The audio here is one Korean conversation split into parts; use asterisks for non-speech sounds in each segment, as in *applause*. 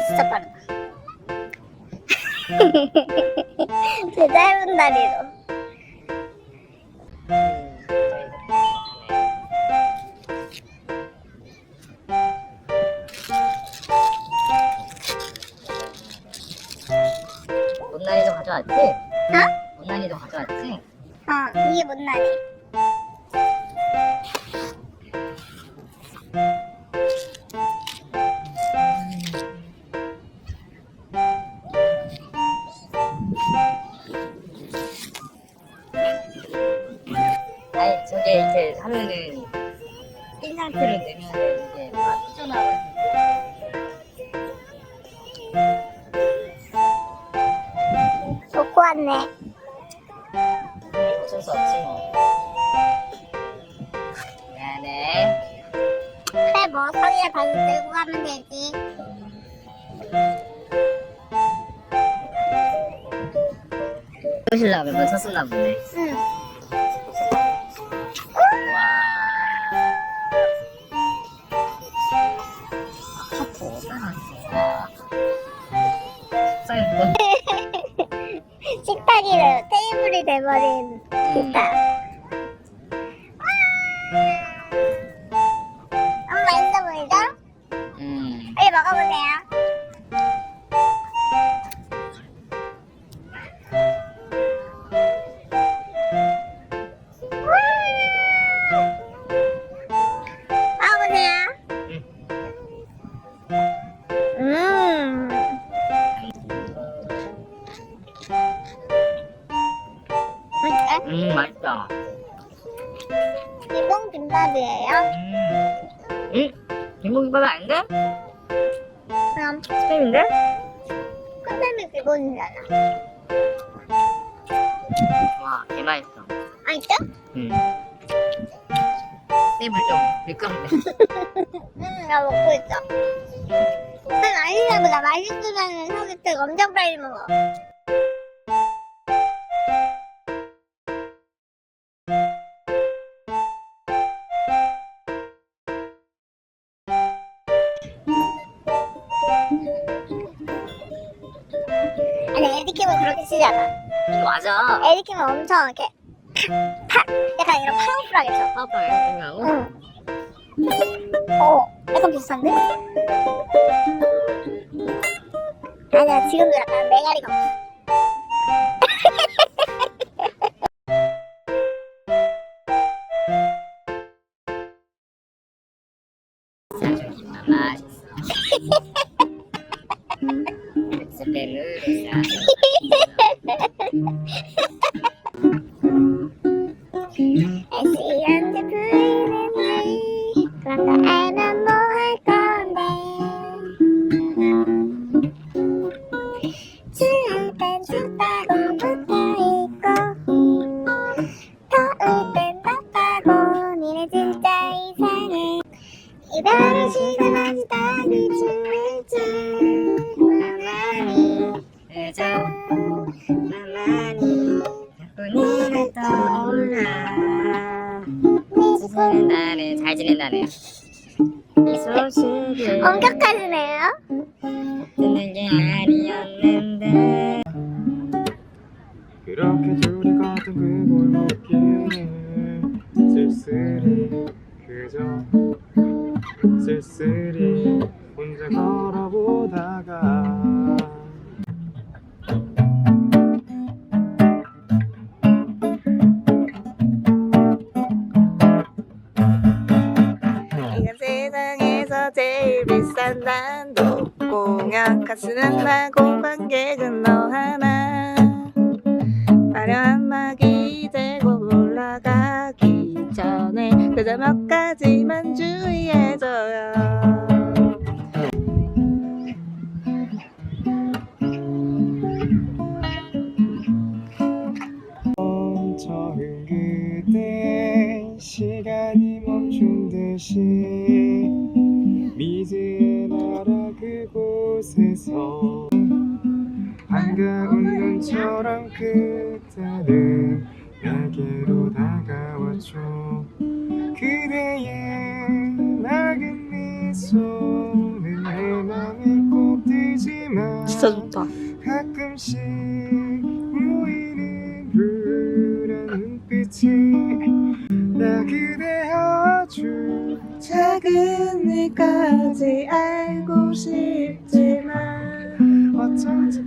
진짜 빠르다. *laughs* 제 짧은 다리로. 못난이도 가져왔지? 어? 못난이도 가져왔지? 어, 이게 못나니. 하면은 흰 상태로 넣으면은 이게 막 삐져나가고 놓고 왔네. 어쩔 수 없지 뭐 미안해 그래, 뭐, 성이야 다시 들고 가면 되지. 끄실라고 몇번 쳤었나 보네 응. Tenda. 김밥이에요. 음 응? 김고기밥 아닌데? 그럼 스팸인데? 컨셉이 기본이잖아. 와 개맛있어 맛있어? 음 쌤을 좀 미끄럽네 응, *laughs* 나 먹고 있어. 난 아니나 보다 맛있으면 소개팅 엄청 빨리 먹어. 에디킴은 그렇게 쓰지 않아. 이거 맞아 에디킴은 엄청 이렇게 팍! 약간 이런 파워풀하게 쳐. 파우파에 생각하고 응. 어, 약간 비슷한데? 아니야, 지금도 약간 메가리가 없어. I see on the green and from the animal I call them. Turn 니를 떠올라 지지는 나를 잘 지낸다네 이 소식을 엄격하시네요. 듣는 게 아니었는데. 그렇게 둘이 걷던 그 골목길에 쓸쓸히 그저 쓸쓸히 혼자 걸어보다가 단독 공약 가수는 나고 관객은 너 하나. 화려한 막이 되고 올라가기 전에 그저 몇 가지만 주의해줘요. 멈춰은 그때 시간이 멈춘 듯이 진짜 좋다. 가끔씩 보이는 눈빛이 나 그대 아주 작은 일까지 알고 싶지만 어쩐지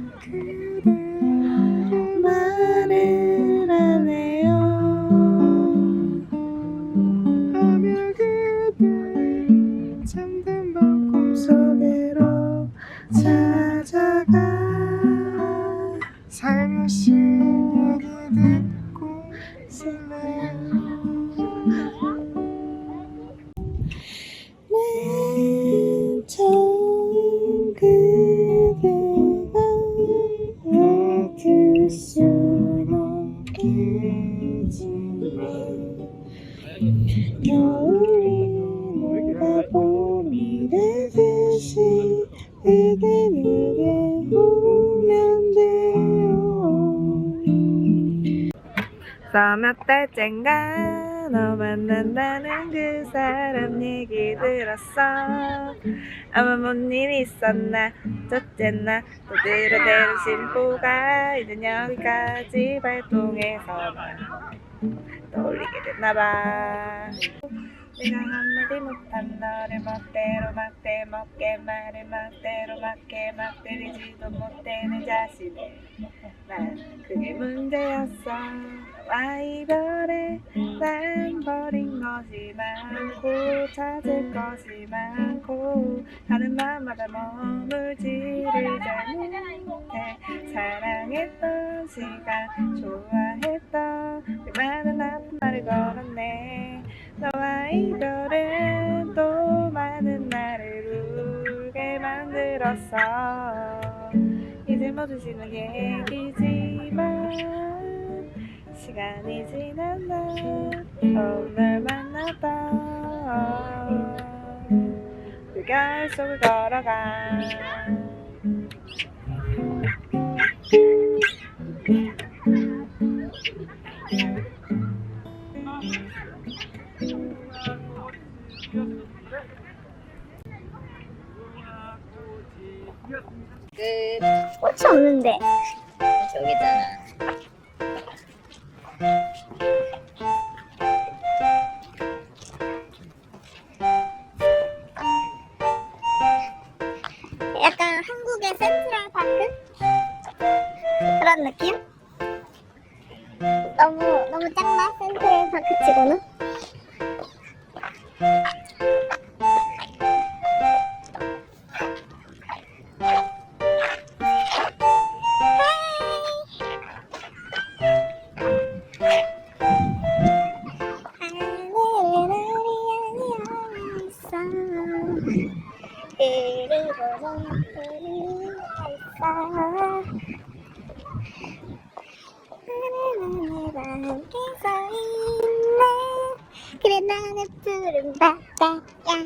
서몇 달째인가 너 만난다는 그 사람 얘기 들었어. 아마 뭔 일이 있었나 어쨌나 또 들어대는 심보가 이젠 여기까지 발동해서 날 떠올리게 됐나봐. 내가 한마디 못한 너를 멋대로 막대 먹게 말을 멋대로 맞게 막 때리지도 못해 내 자신을. 난 그게 문제였어 이별에 난 버린 것이 많고 찾을 것이 많고 하는 마음마다 머물지를 잘 못해. 사랑했던 시간 좋아했던 그 많은 아픈 말을 걸었네. 너와 이별은 또 많은 나를 울게 만들었어. 이제 모두 지난 얘기지만 시간이 지난다 오늘 만났다 물결 속을 걸어가 끝. 꽃이 없는데. 저기 있잖아. Thank you. 그래 나는 푸른 바다야